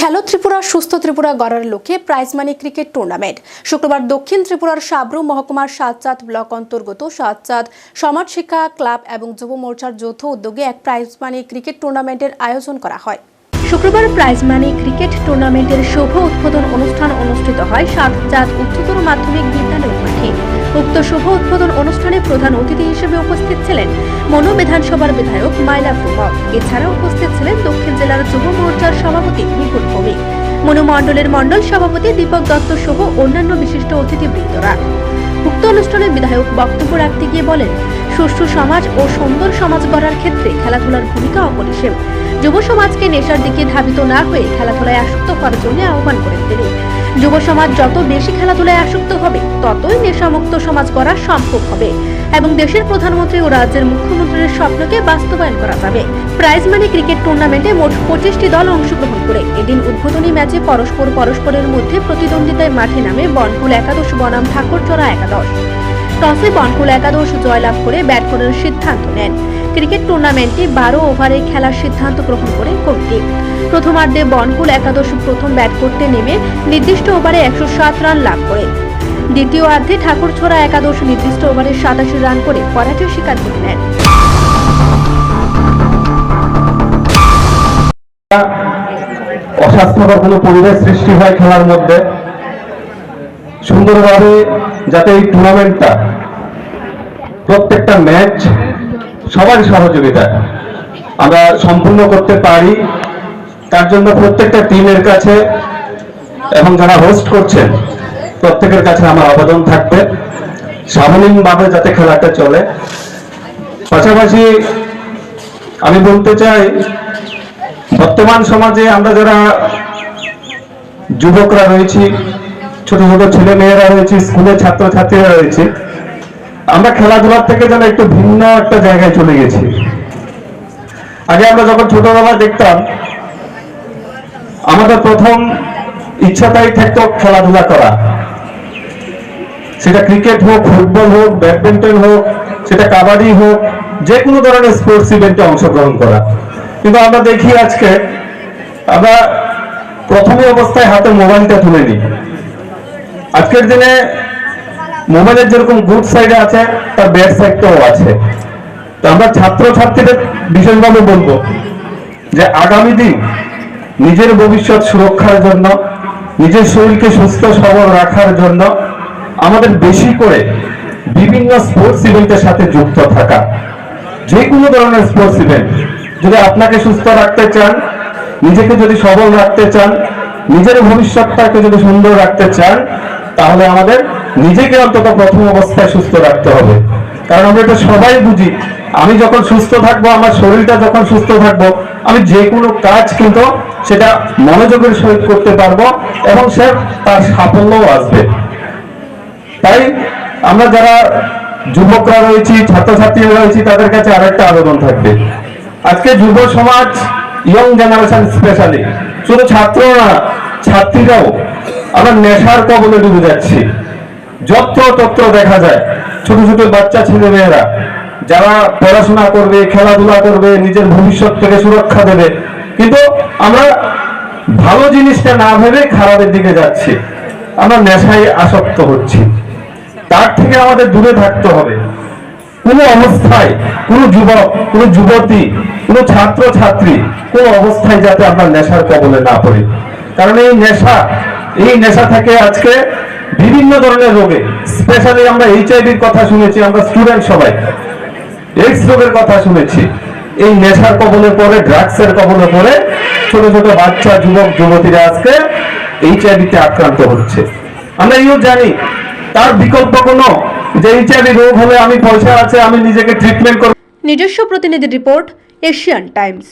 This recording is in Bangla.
খেলো ত্রিপুরা সুস্থ ত্রিপুরা গড়ার লক্ষ্যে প্রাইজ মানি ক্রিকেট টুর্নামেন্ট শুক্রবার দক্ষিণ ত্রিপুরার সাবরু মহকুমার সাতচাঁদ ব্লক অন্তর্গত সাতচাঁদ সমাজ শিক্ষা ক্লাব এবং যুব মোর্চার যৌথ উদ্যোগে এক প্রাইজ মানি ক্রিকেট টুর্নামেন্টের আয়োজন করা হয়। শুক্রবার প্রাইজ মানি ক্রিকেট টুর্নামেন্টের শুভ উদ্বোধন অনুষ্ঠান অনুষ্ঠিত হয় সাতচাঁদ উচ্চতর মাধ্যমিক বিদ্যালয় মাঠে। উক্ত শুভ উদ্বোধন অনুষ্ঠানে প্রধান অতিথি হিসেবে উপস্থিত ছিলেন মনো বিধানসভার বিধায়ক মাইলা প্রভাব। এছাড়া উপস্থিত ছিলেন দক্ষিণ জেলার যুব মোর্চার সভাপতি নিপুণ ভৌমিক। মনু মণ্ডলের মণ্ডল সভাপতি দীপক দত্ত সহ অন্যান্য বিশিষ্ট অতিথিবৃন্দরা। উক্ত অনুষ্ঠানে বিধায়ক বক্তব্য রাখতে গিয়ে বলেন, সুষ্ঠু সমাজ ও সুন্দর সমাজ গড়ার ক্ষেত্রে খেলাধুলার ভূমিকা অপরিসীম। যুব সমাজকে নেশার দিকে ধাবিত না হয়ে খেলাধুলায় আসক্ত করার জন্য আহ্বান করেন তিনি। যুব সমাজ যত বেশি খেলাধুলায় আসক্ত হবে, ততই নেশামুক্ত সমাজ করা সম্ভব হবে এবং দেশের প্রধানমন্ত্রী ও রাজ্যের মুখ্যমন্ত্রীর স্বপ্নকে বাস্তবায়ন করা যাবে। প্রাইজ মানি ক্রিকেট টুর্নামেন্টে মোট পঁচিশটি দল অংশগ্রহণ করে এদিন উদ্বোধনী ম্যাচে পরস্পর পরস্পরের মধ্যে প্রতিদ্বন্দ্বিতায় মাঠে নামে বনকুল একাদশ বনাম ঠাকুরচড়া একাদশ। টসে বনকুল একাদশ জয়লাভ করে ব্যাট করার সিদ্ধান্ত নেন। ক্রিকেট টুর্নামেন্টে বারো ওভারে খেলার সিদ্ধান্ত গ্রহণ করে কমিটি প্রথমার্ধে বনকুল একাদশ প্রথম ব্যাট করতে নেমে নির্দিষ্ট ওভারে একশো সাত রান লাভ করে। দ্বিতীয় অর্ধে ঠাকুরছড়া একাদশ নির্দিষ্ট ওভারে সাতাশি রান করে পরাজয় স্বীকার করে নেন। অস্বাস্থ্যকর কোনো পরিবেশ সৃষ্টি হয় খেলার মধ্যে। সুন্দরভাবে যাতে এই টুর্নামেন্টটা প্রত্যেকটা ম্যাচ সবার সহযোগিতা আমরা সম্পূর্ণ করতে পারি। তার জন্য প্রত্যেকটা টিমের কাছে এবং যারা হোস্ট করছেন, প্রত্যেকের কাছে আমার আবেদন থাকবে। সাবলীনভাবে যাতে খেলাটা চলে। পাশাপাশি আমি বলতে চাই, বর্তমান সমাজে আমরা যারা যুবকরা রয়েছি ছোট ছোট ছেলে মেয়েরা রয়েছে, স্কুলের ছাত্র ছাত্রীরা রয়েছে। আমরা খেলাধুলার থেকে যেন একটু ভিন্ন একটা জায়গায় চলে গেছি। আগে আমরা যখন ছোটবেলা দেখতাম, আমাদের প্রথম ইচ্ছাটাই থাকতো খেলাধুলা করা। সেটা ক্রিকেট হোক, ফুটবল হোক, ব্যাডমিন্টন হোক, সেটা কাবাডি হোক যে কোনো ধরনের স্পোর্টস ইভেন্টে অংশগ্রহণ করা। কিন্তু আমরা দেখি আজকে, আমরা প্রথমে অবস্থায় হাতে মোবাইলটা তুলে নিই। আজকের দিনে মোবাইলের যেরকম গুড সাইড আছে, তার ব্যাড সাইডটাও আছে। তো আমরা ছাত্র ছাত্রীদের বিশেষভাবে বলব যে আগামী দিন নিজের ভবিষ্যৎ সুরক্ষার জন্য, নিজের শরীরকে সুস্থ, সবল রাখার জন্য আমাদের বেশি করে বিভিন্ন স্পোর্টস ইভেন্টের সাথে যুক্ত থাকা। যে কোনো ধরনের স্পোর্টস ইভেন্ট যদি আপনাকে সুস্থ রাখতে চান, নিজেকে যদি সবল রাখতে চান, নিজের ভবিষ্যৎটাকে যদি সুন্দর রাখতে চান তাহলে আমাদের নিজেকে অন্তত প্রথম অবস্থায় সুস্থ রাখতে হবে। কারণ আমরা এটা সবাই বুঝি। আমি যখন সুস্থ থাকব, আমার শরীরটা যখন সুস্থ থাকব, আমি যে কোনো কাজ কিন্তু সেটা মনোযোগের সহিত করতে পারব এবং সে তার সাফল্যও আসবে। তাই আমরা যারা যুবকরা রয়েছি, ছাত্রছাত্রীরা রয়েছি, তাদের কাছে আরেকটা আবেদন থাকবে। আজকে যুব সমাজ ইয়ং জেনারেশন স্পেশালি শুধু ছাত্র না, ছাত্রীরাও আমরা নেশার কবলে ডুবে যাচ্ছি। যত্র তত্র দেখা যায়, ছোট ছোট বাচ্চা ছেলে মেয়েরা, যারা পড়াশোনা করবে, খেলাধুলা করবে, নিজের ভবিষ্যৎ থেকে সুরক্ষা দেবে। কিন্তু আমরা ভালো জিনিসটা না ভেবে খারাপের দিকে যাচ্ছি। আমরা নেশায় আসক্ত হচ্ছি। তার থেকে আমাদের দূরে থাকতে হবে। কোনো অবস্থায় কোনো যুবক, কোনো যুবতী, কোনো ছাত্র ছাত্রী কোন অবস্থায় যাতে আমরা নেশার কবলে না পড়ি। কারণ এই নেশা এই নেশা থেকে আজকে বিভিন্ন ধরনের রোগে, স্পেশালি আমরা এইচআইভির কথা শুনেছি, আমরা স্টুডেন্ট সবাই এইডস রোগের কথা শুনেছি। এই নেশার কবলে পড়ে, ড্রাগসের কবলে পড়ে ছোট ছোট বাচ্চা, যুবক, যুবতীরা আজকে এইচআইভিতে আক্রান্ত হচ্ছে। আমরা ইও জানি, তার বিকল্প কোনো যে এইচআইভি রোগ হলে আমি পয়সা আছে, আমি নিজেকে ট্রিটমেন্ট করব। নিজস্ব প্রতিনিধি রিপোর্ট, এশিয়ান টাইমস।